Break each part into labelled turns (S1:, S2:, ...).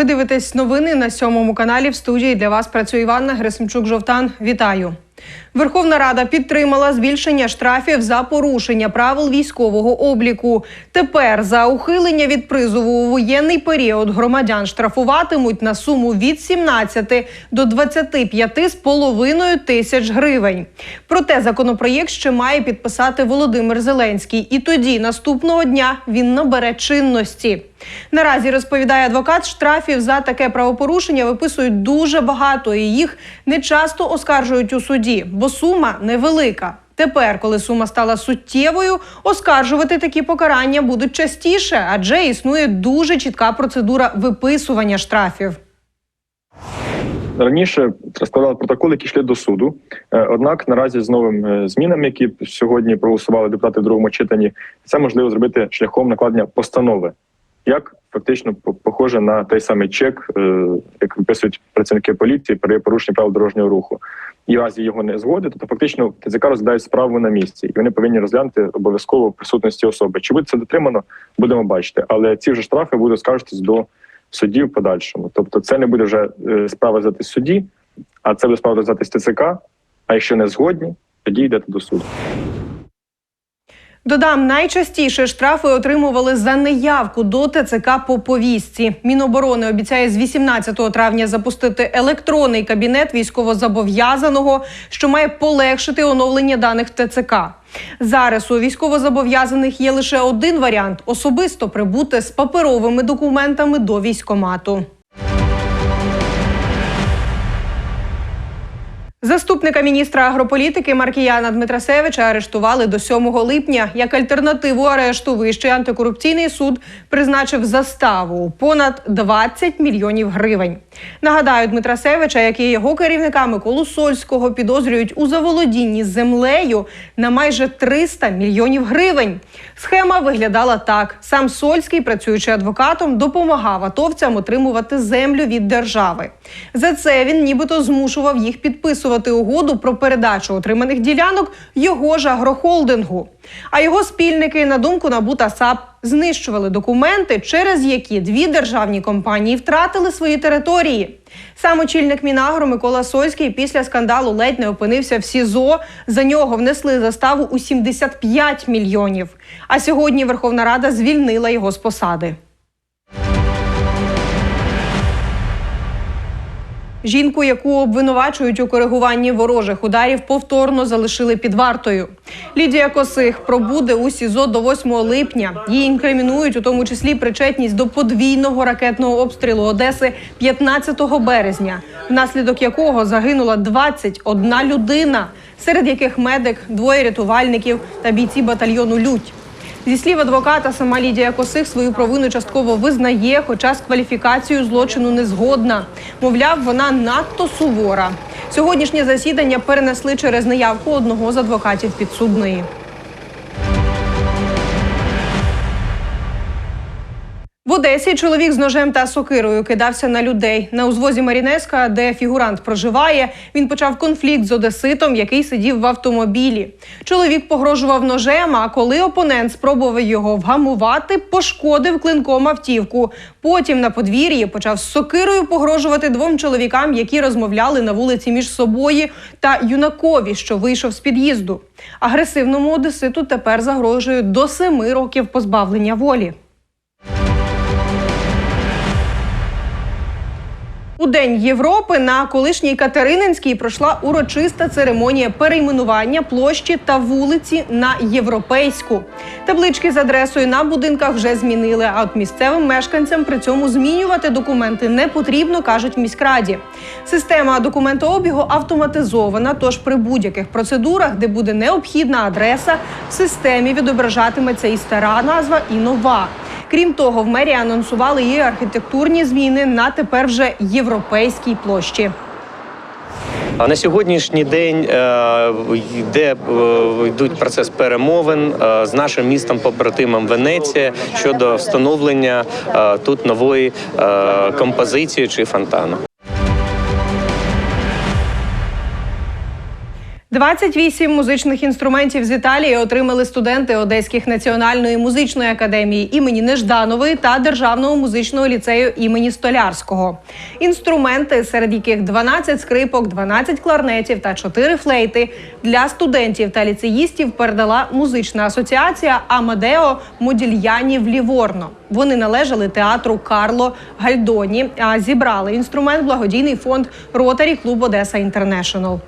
S1: Ви дивитесь новини на сьомому каналі. В студії для вас працює Іванна Герасимчук Жовтан. Вітаю. Верховна Рада підтримала збільшення штрафів за порушення правил військового обліку. Тепер за ухилення від призову у воєнний період громадян штрафуватимуть на суму від 17 до 25 з половиною тисяч гривень. Проте законопроєкт ще має підписати Володимир Зеленський, і тоді наступного дня він набере чинності. Наразі розповідає адвокат, штрафів за таке правопорушення виписують дуже багато, і їх не часто оскаржують у суді, бо сума невелика. Тепер, коли сума стала суттєвою, оскаржувати такі покарання будуть частіше, адже існує дуже чітка процедура виписування штрафів.
S2: Раніше складали протоколи, які йшли до суду. Е, Однак наразі з новими змінами, які сьогодні проголосували депутати в другому читанні, це можливо зробити шляхом накладення постанови, як фактично похоже на той самий чек, е, як виписують працівники поліції при порушенні правил дорожнього руху. І в разі його не згоди, то фактично ТЦК розглядають справу на місці, і вони повинні розглянути обов'язково в присутності особи. Чи буде це дотримано, будемо бачити. Але ці вже штрафи будуть скаржитись до судді в подальшому. Тобто, це не буде вже е, справа розглядатись в суді, а це буде справа розглядатись ТЦК. А якщо не згодні, тоді йдете до суду.
S1: Додам, найчастіше штрафи отримували за неявку до ТЦК по повістці. Міноборони обіцяє з 18 травня запустити електронний кабінет військовозобов'язаного, що має полегшити оновлення даних ТЦК. Зараз у військовозобов'язаних є лише один варіант особисто прибути з паперовими документами до військомату. Заступника міністра агрополітики Маркіяна Дмитрасевича арештували до 7 липня. Як альтернативу арешту Вищий антикорупційний суд призначив заставу понад 20 мільйонів гривень. Нагадаю, Дмитрасевича, як і його керівника Миколу Сольського, підозрюють у заволодінні землею на майже 300 мільйонів гривень. Схема виглядала так: сам Сольський, працюючи адвокатом, допомагав атовцям отримувати землю від держави. За це він нібито змушував їх підписувати угоду про передачу отриманих ділянок його ж агрохолдингу. А його спільники, на думку НАБУ та САП, знищували документи, через які дві державні компанії втратили свої території. Сам очільник Мінагро Микола Сольський після скандалу ледь не опинився в СІЗО. За нього внесли заставу у 75 мільйонів. А сьогодні Верховна Рада звільнила його з посади. Жінку, яку обвинувачують у коригуванні ворожих ударів, повторно залишили під вартою. Лідія Косих пробуде у СІЗО до 8 липня. Їй інкримінують у тому числі причетність до подвійного ракетного обстрілу Одеси 15 березня, внаслідок якого загинула 21 людина, серед яких медик, двоє рятувальників та бійці батальйону Лють. Зі слів адвоката, сама Лідія Косих свою провину частково визнає, хоча з кваліфікацією злочину не згодна. Мовляв, вона надто сувора. Сьогоднішнє засідання перенесли через неявку одного з адвокатів підсудної. В Одесі чоловік з ножем та сокирою кидався на людей. На узвозі Марінеска, де фігурант проживає, він почав конфлікт з одеситом, який сидів в автомобілі. Чоловік погрожував ножем, а коли опонент спробував його вгамувати, пошкодив клинком автівку. Потім на подвір'ї почав з сокирою погрожувати двом чоловікам, які розмовляли на вулиці між собою, та юнакові, що вийшов з під'їзду. Агресивному одеситу тепер загрожують до семи років позбавлення волі. У День Європи на колишній Катерининській пройшла урочиста церемонія перейменування площі та вулиці на європейську. Таблички з адресою на будинках вже змінили. А от місцевим мешканцям при цьому змінювати документи не потрібно, кажуть в міськраді. Система документообігу автоматизована. Тож при будь-яких процедурах, де буде необхідна адреса, в системі відображатиметься і стара назва, і нова. Крім того, в мерії анонсували і архітектурні зміни на тепер вже європейській площі.
S3: А на сьогоднішній день е, йде е, йдуть процес перемовин е, з нашим містом побратимом Венеція щодо встановлення тут нової композиції чи фонтану.
S1: 28 музичних інструментів з Італії отримали студенти Одеських національної музичної академії імені Нежданової та Державного музичного ліцею імені Столярського. Інструменти, серед яких 12 скрипок, 12 кларнетів та 4 флейти для студентів та ліцеїстів передала музична асоціація Амадео Модільяні в Ліворно. Вони належали театру Карло Гальдоні, а зібрали інструмент благодійний фонд Ротарі Клуб Одеса Інтернешнл.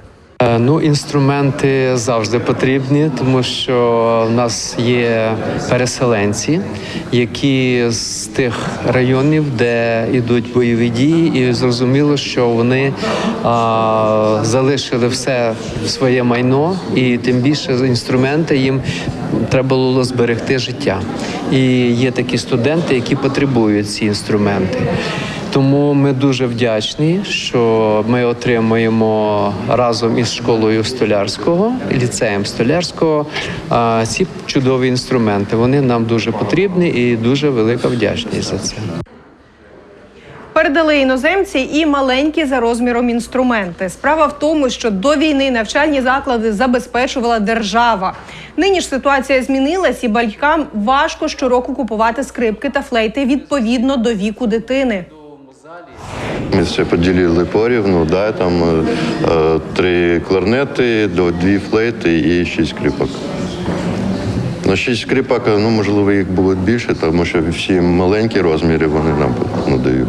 S4: Е, Ну, інструменти завжди потрібні, тому що в нас є переселенці, які з тих районів, де йдуть бойові дії, і зрозуміло, що вони а, залишили все своє майно, і тим більше інструменти їм треба було зберегти життя. І є такі студенти, які потребують ці інструменти. Тому ми дуже вдячні, що ми отримуємо разом із школою Столярського, ліцеєм Столярського ці чудові інструменти. Вони нам дуже потрібні і дуже велика вдячність за це.
S1: Передали іноземці і маленькі за розміром інструменти. Справа в тому, що до війни навчальні заклади забезпечувала держава. Нині ж ситуація змінилась, і батькам важко щороку купувати скрипки та флейти відповідно до віку дитини.
S5: Ми все поділили порівну, да, там е, е, три кларнети, дві флейти і шість скрипок. На шість скрипок, ну можливо, їх буде більше, тому що всі маленькі розміри вони нам надають.